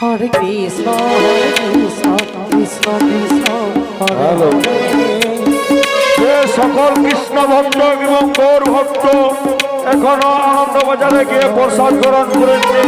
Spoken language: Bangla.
Hare Krishna, Hare Krishna, Krishna Krishna, Hare সে সকল কৃষ্ণ ভক্ত এবং গৌর ভক্ত এখনও আনন্দ বাজারে গিয়ে প্রসাদ গ্রহণ করেছে।